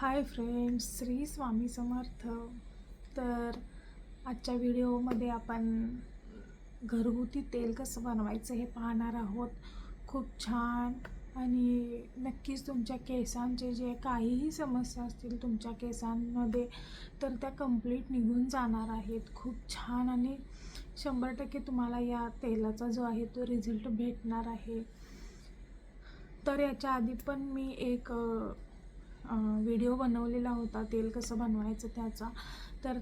Hi friends Shri Swami Samarth. तर आजच्या व्हिडिओमध्ये आपण घरगुती तेल कसं बनवायचं हे पाहणार आहोत. खूप छान आणि नक्कीच तुमच्या केसांचे जे काहीही समस्या असतील तुमच्या केसांमध्ये तर त्या कंप्लीट निघून जाणार आहेत. खूप छान आणि शंभर टक्के तुम्हाला या तेलाचा जो आहे तो रिझल्ट भेटणार आहे. तर याच्या आधी पण मी एक व्हिडिओ बनवलेला होता तेल कसं बनवायचं त्याचा. तर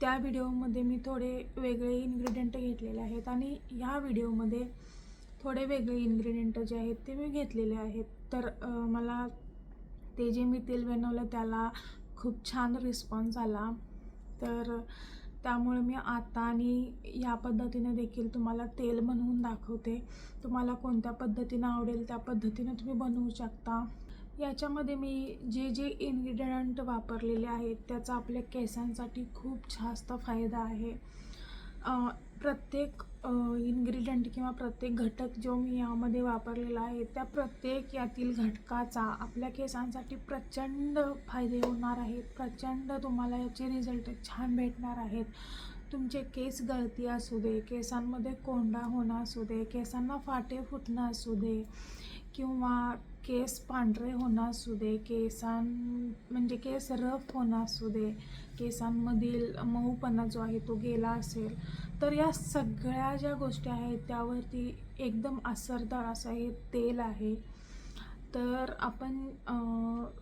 त्या व्हिडिओमध्ये मी थोडे वेगळे इन्ग्रेडियंट घेतलेले आहेत आणि ह्या व्हिडिओमध्ये थोडे वेगळे इन्ग्रेडियंट जे आहेत ते मी घेतलेले आहेत. तर मला ते जे मी तेल बनवलं त्याला खूप छान रिस्पॉन्स आला. तर त्यामुळे मी आता आणि या पद्धतीने देखील तुम्हाला तेल बनवून दाखवते. तुम्हाला कोणत्या पद्धतीनं आवडेल त्या पद्धतीनं तुम्ही बनवू शकता. याच्यामध्ये मी जे जे इन्ग्रेडियंट वापरलेले आहेत त्याचा आपल्या केसांसाठी खूप जास्त फायदा आहे. प्रत्येक इन्ग्रेडियंट किंवा प्रत्येक घटक जो मी यामध्ये वापरलेला आहे त्या प्रत्येक यातील घटकाचा आपल्या केसांसाठी प्रचंड फायदे होणार आहेत. प्रचंड तुम्हाला याचे रिझल्ट छान भेटणार आहेत. तुमचे केस गळती असू दे केसांमध्ये कोंडा होणं असू दे केसांना फाटे फुटणं असू दे किंवा केस पांढरे होणं असू दे केसां म्हणजे केस रफ होणं असू दे केसांमधील मऊपणा जो आहे तो गेला असेल तर या सगळ्या ज्या गोष्टी आहेत त्यावरती एकदम असरदार असं हे तेल आहे. तर आपण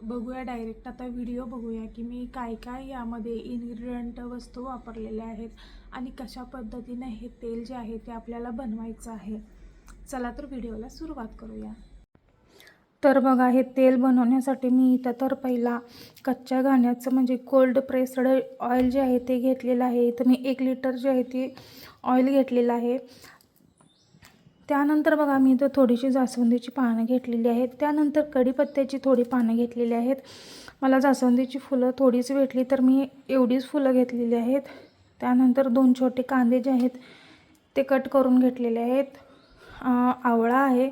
बघूया डायरेक्ट आता व्हिडिओ बघूया की मी काय काय यामध्ये इन्ग्रेडियंट वस्तू वापरलेल्या आहेत आणि कशा पद्धतीने हे तेल जे आहे ते आपल्याला बनवायचं आहे. चला तर व्हिडिओला सुरुवात करूया. तर बघा हे तेल बनवण्यासाठी मी इथं तर पहिला कच्च्या घाण्याचं म्हणजे कोल्ड प्रेस्ड ऑइल जे आहे ते घेतलेलं आहे. इथं मी एक लिटर जे आहे ते ऑइल घेतलेलं आहे. त्यानंतर बघा मी इथं थोडीशी जास्वंदीची पानं घेतलेली आहेत. त्यानंतर कढीपत्त्याची थोडी पानं घेतलेली आहेत. मला जास्वंदीची फुलं थोडीच भेटली तर मी एवढीच फुलं घेतलेली आहेत. त्यानंतर दोन छोटे कांदे जे आहेत ते कट करून घेतलेले आहेत. आवळा आहे.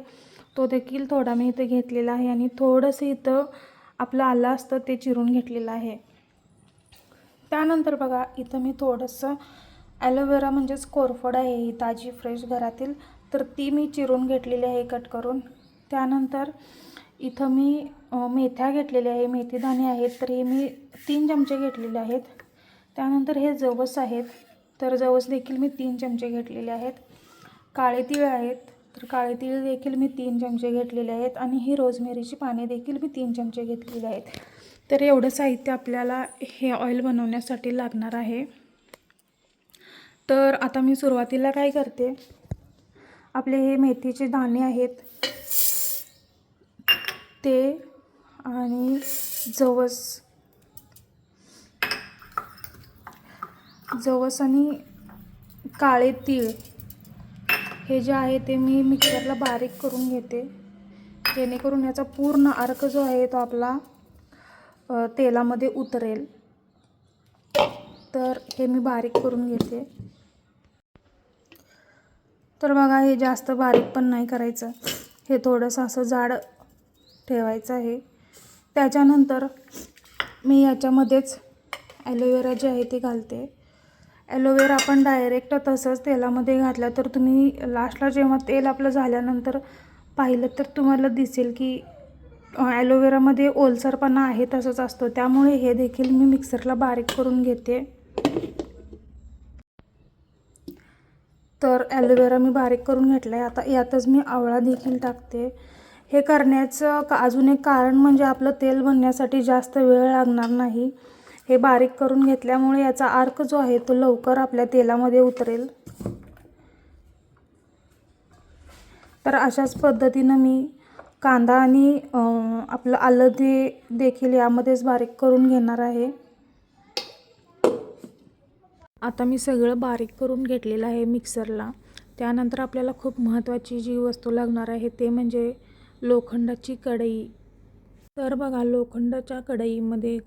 तो देखील थोडा मी इथं घेतलेला आहे आणि थोडंसं इथं आपलं आलं असतं ते चिरून घेतलेलं आहे. त्यानंतर बघा इथं मी थोडंसं ॲलोवेरा म्हणजेच कोरफड आहे ही ताजी फ्रेश घरातील. तर ती मी चिरून घेतलेली आहे कट करून. त्यानंतर इथं मी मेथ्या घेतलेल्या आहे मेथीदाणे आहेत तर हे मी तीन चमचे घेतलेले आहेत. त्यानंतर हे जवस आहेत तर जवस देखील मी तीन चमचे घेतलेले आहेत. काळे तीळ आहेत तर काळे तीळ देखील मी तीन चमचे घेतलेले आहेत आणि ही रोजमेरीची पाने देखील मी तीन चमचे घेतलेले आहेत. तर एवढं साहित्य आपल्याला हे ऑइल बनवण्यासाठी लागणार आहे. तर आता मी सुरुवातीला काय करते? आपले हे मेथीचे दाणे आहेत. ते आणि जवस. जवस आणि काळे तीळ. हे जे आहे ते मी मिक्सरला बारीक करून घेते. जेणेकरून याचा पूर्ण अर्क जो आहे तो आपला तेलामध्ये उतरेल. तर हे मी बारीक करून घेते. तर बघा हे जास्त बारीक पण नाही करायचं. हे थोडंसं असं जाड ठेवायचं आहे. त्याच्यानंतर मी याच्यामध्येच ॲलोवेरा जे आहे ते घालते. ॲलोवेरा आपण डायरेक्ट तसंच तेलामध्ये घातलं तर तुम्ही लास्टला जेव्हा तेल आपलं झाल्यानंतर पाहिलं तर तुम्हाला दिसेल की ॲलोवेरामध्ये ओलसरपणा आहे तसंच असतो. त्यामुळे हे देखील मी मिक्सरला बारीक करून घेते. तर ॲलोवेरा मी बारीक करून घेतला आहे आता यातच मी आवळा देखील टाकते. हे करण्याचं का अजून एक कारण म्हणजे आपलं तेल बनण्यासाठी जास्त वेळ लागणार नाही. हे बारीक करून घेतल्यामुळे याचा अर्क जो आहे तो लवकर आपल्या तेलामध्ये उतरेल. तर अशाच पद्धतीनं मी कांदा आणि आपलं आलं ते देखील यामध्येच बारीक करून घेणार आहे. आता मी सगळं बारीक करून घेतलेलं आहे मिक्सरला. त्यानंतर आपल्याला खूप महत्त्वाची जी वस्तू लागणार आहे ते म्हणजे लोखंडाची कढई. तर बघा लोखंडाच्या कढईमध्ये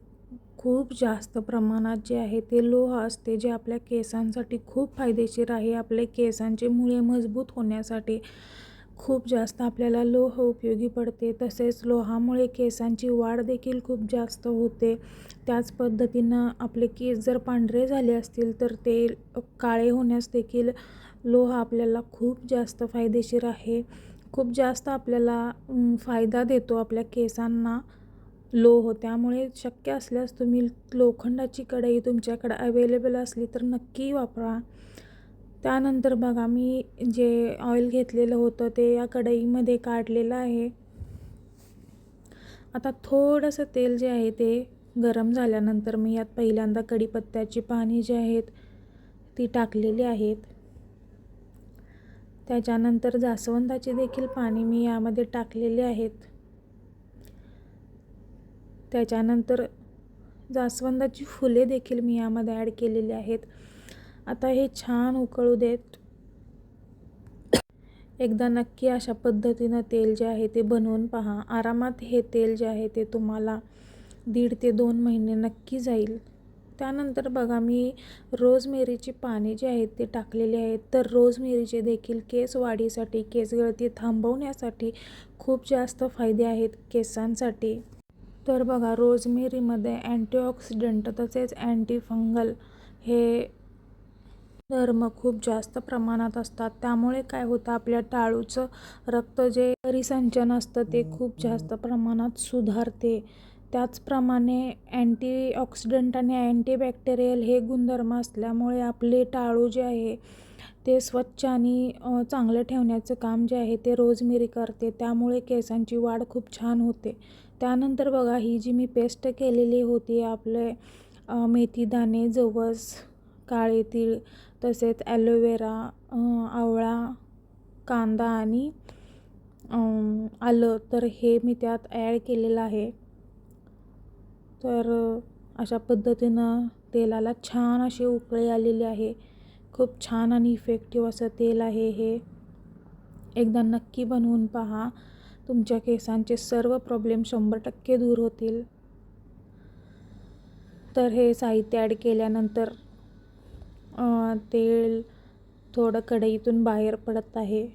खूप जास्त प्रमाणात जे आहे ते लोह असते जे आपल्या केसांसाठी खूप फायदेशीर आहे. आपले केसांचे मुळे मजबूत होण्यासाठी खूप जास्त आपल्याला लोह उपयोगी पडते. तसेच लोहामुळे केसांची वाढ देखील खूप जास्त होते. त्याच पद्धतीनं आपले केस जर पांढरे झाले असतील तर ते काळे होण्यास देखील लोह आपल्याला खूप जास्त फायदेशीर आहे. खूप जास्त आपल्याला फायदा देतो आपल्या केसांना. लो हो त्यामुळे शक्य असल्यास तुम्ही लोखंडाची कढई तुमच्याकडे अवेलेबल असली तर नक्की वापरा. त्यानंतर बघा मी जे ऑइल घेतलेलं होतं ते या कढईमध्ये काढलेलं आहे. आता थोडंसं तेल जे आहे ते गरम झाल्यानंतर मी यात पहिल्यांदा कढीपत्त्याची पाने जी आहेत ती टाकलेली आहेत. त्याच्यानंतर जास्वंदाची देखील पाने मी यामध्ये टाकलेली आहेत. त्याच्यानंतर जास्वंदाची फुले देखील मी यामध्ये ॲड केलेली आहेत. आता हे छान उकळू देत. एकदा नक्की अशा पद्धतीनं तेल जे आहे ते बनवून पहा. आरामात हे तेल जे आहे ते तुम्हाला दीड ते दोन महिने नक्की जाईल. त्यानंतर बघा मी रोजमेरीची पाने जी आहेत ते टाकलेली आहेत. तर रोजमेरीचे देखील केस वाढीसाठी केस गळती थांबवण्यासाठी खूप जास्त फायदे आहेत केसांसाठी. तर बघा रोजमेरीमध्ये अँटीऑक्सिडंट तसेच अँटीफंगल हे धर्म खूप जास्त प्रमाणात असतात. त्यामुळे काय होतं आपल्या टाळूचं रक्त जे परिसंचन असतं ते खूप जास्त प्रमाणात सुधारते. त्याचप्रमाणे अँटीऑक्सिडंट आणि अँटीबॅक्टेरियल हे गुणधर्म असल्यामुळे आपले टाळू जे आहे ते स्वच्छ आणि चांगलं ठेवण्याचं काम जे आहे ते रोजमेरी करते. त्यामुळे केसांची वाढ खूप छान होते. त्यानंतर बघा ही जी मी पेस्ट केलेली होती आपले मेथीदाणे जवस काळे तीळ तसेच ॲलोवेरा आवळा कांदा आणि आलं तर हे मी त्यात ॲड केलेलं आहे. तर अशा पद्धतीनं तेलाला छान अशी उकळी आलेली आहे. खूप छान आणि इफेक्टिव्ह असं तेल आहे हे. एकदा नक्की बनवून पहा. तुमच्या केसांचे सर्व प्रॉब्लेम शंभर टक्के दूर होतील. तर हे साहित्य ॲड केल्यानंतर तेल थोडं कढईतून बाहेर पडत आहे.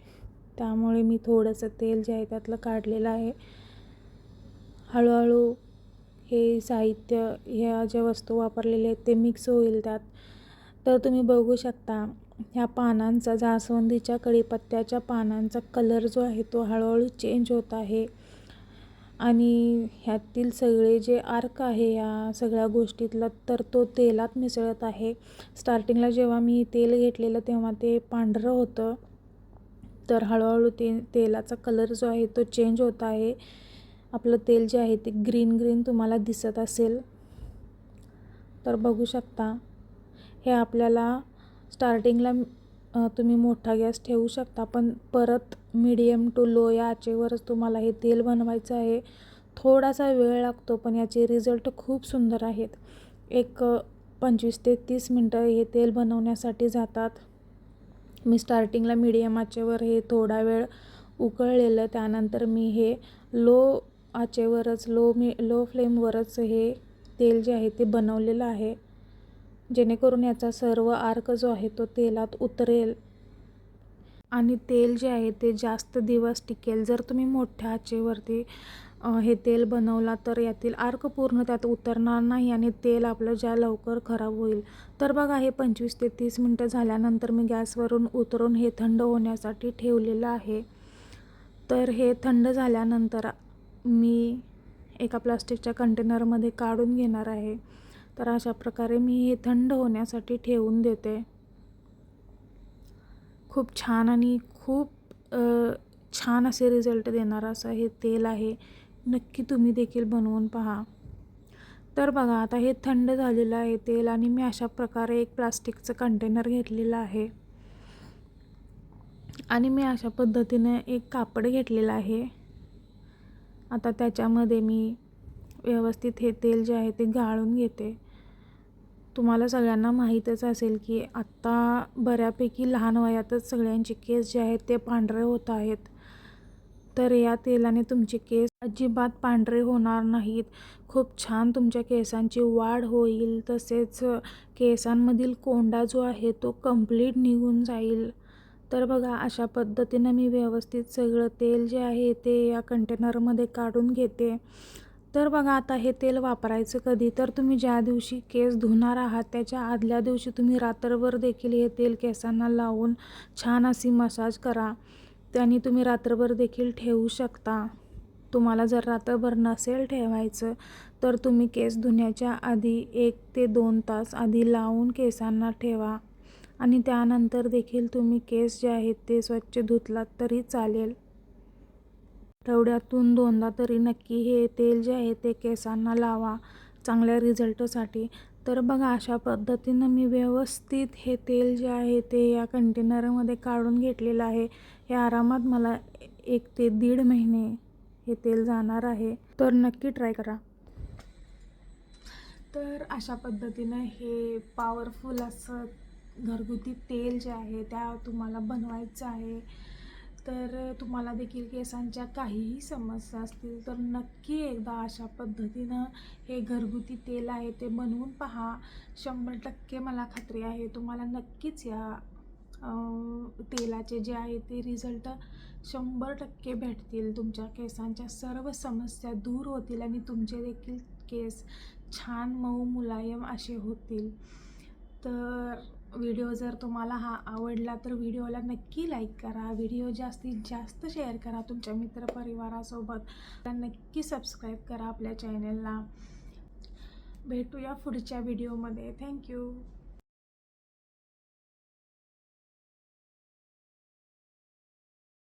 त्यामुळे मी थोडंसं तेल जे आहे त्यातलं काढलेलं आहे. हळूहळू हे साहित्य ह्या ज्या वस्तू वापरलेल्या आहेत ते मिक्स होईल त्यात. तर तुम्ही बघू शकता ह्या पानांचा जास्वंदीच्या कढीपत्त्याच्या पानांचा कलर जो आहे तो हळूहळू चेंज होत आहे. आणि ह्यातील सगळे जे आर्क आहे या सगळ्या गोष्टीतला तर तो तेलात मिसळत आहे. स्टार्टिंगला जेव्हा मी तेल घेतलेलं तेव्हा ते पांढरं होतं. तर हळूहळू ते तेलाचा कलर जो आहे तो चेंज होत आहे. आपलं तेल जे आहे ते ग्रीन ग्रीन तुम्हाला दिसत असेल. तर बघू शकता हे आपल्याला स्टार्टिंगला तुम्ही मोठा गॅस ठेवू शकता पण परत मीडियम टू लो या आचेवरच तुम्हाला हे तेल बनवायचं आहे. थोडासा वेळ लागतो पण याचे रिझल्ट खूप सुंदर आहेत. एक पंचवीस ते तीस मिनटं हे तेल बनवण्यासाठी जातात. मी स्टार्टिंगला मीडियम आचेवर हे थोडा वेळ उकळलेलं त्यानंतर मी हे लो आचेवरच लो मी लो फ्लेमवरच हे तेल जे आहे ते बनवलेलं आहे. जेणेकरून याचा सर्व आर्क जो आहे तो तेलात उतरेल. आणि तेल जे आहे ते जास्त दिवस टिकेल. जर तुम्ही मोठ्या आचेवरती हे तेल बनवला तर यातील आर्क पूर्ण त्यात उतरणार नाही आणि तेल आपलं ज्या लवकर खराब होईल. तर बघा हे पंचवीस ते तीस मिनटं झाल्यानंतर मी गॅसवरून उतरून हे थंड होण्यासाठी ठेवलेलं आहे. तर हे थंड झाल्यानंतर मी एका प्लास्टिकच्या कंटेनरमध्ये काढून घेणार आहे. तर अशा प्रकारे मी हे थंड होण्यासाठी ठेवून देते. खूप छान आणि खूप छान असे रिझल्ट देणारं असं हे तेल आहे. नक्की तुम्ही देखील बनवून पहा. तर बघा आता हे थंड झालेलं आहे तेल आणि मी अशा प्रकारे एक प्लास्टिकचं कंटेनर घेतलेलं आहे. आणि मी अशा पद्धतीने एक कापड घेतलेलं आहे. आता त्याच्यामध्ये मी व्यवस्थित हे तेल जे आहे ते गाळून घेते. तुम्हाला सगळ्यांना माहीतच असेल की आत्ता बऱ्यापैकी लहान वयातच सगळ्यांचे केस जे आहेत ते पांढरे होत आहेत. तर या तेलाने तुमचे केस अजिबात पांढरे होणार नाहीत. खूप छान तुमच्या केसांची वाढ होईल. तसेच केसांमधील कोंडा जो आहे तो कंप्लीट निघून जाईल. तर बघा अशा पद्धतीनं मी व्यवस्थित सगळं तेल जे आहे ते या कंटेनरमध्ये काढून घेते. तर बघा आता हे तेल वापरायचं कधी? तर तुम्ही ज्या दिवशी केस धुणार आहात त्याच्या आदल्या दिवशी तुम्ही रात्रभर देखील हे तेल केसांना लावून छान अशी मसाज करा. त्याने तुम्ही रात्रभर देखील ठेवू शकता. तुम्हाला जर रात्रभर नसेल ठेवायचं तर तुम्ही केस धुण्याच्या आधी एक ते दोन तास आधी लावून केसांना ठेवा. आणि त्यानंतर देखील तुम्ही केस जे आहेत ते स्वच्छ धुतलात तरी चालेल. आठवड्यातून दोनदा तरी नक्की हे तेल जे आहे ते केसांना लावा चांगल्या रिझल्टसाठी. तर बघा अशा पद्धतीनं मी व्यवस्थित हे तेल जे आहे ते या कंटेनरमध्ये काढून घेतलेलं आहे. हे आरामात मला एक ते दीड महिने हे तेल जाणार आहे. तर नक्की ट्राय करा. तर अशा पद्धतीनं हे पॉवरफुल असं घरगुती तेल जे आहे त्या तुम्हाला बनवायचं आहे. तर तुम्हाला देखील केसांच्या काहीही समस्या असतील तर नक्की एकदा अशा पद्धतीनं हे घरगुती तेल आहे ते बनवून पहा. शंभर टक्के मला खात्री आहे तुम्हाला नक्कीच या तेलाचे जे आहे ते रिझल्ट शंभर टक्के भेटतील. तुमच्या केसांच्या सर्व समस्या दूर होतील आणि तुमचे देखील केस छान मऊ मुलायम असे होतील. तर व्हिडिओ जर तुम्हाला हा आवडला तर व्हिडिओला नक्की लाईक करा. व्हिडिओ जास्तीत जास्त शेअर करा तुमच्या मित्रपरिवारासोबत. नक्की सबस्क्राईब करा आपल्या चॅनलला. भेटूया पुढच्या व्हिडिओमध्ये. थँक्यू.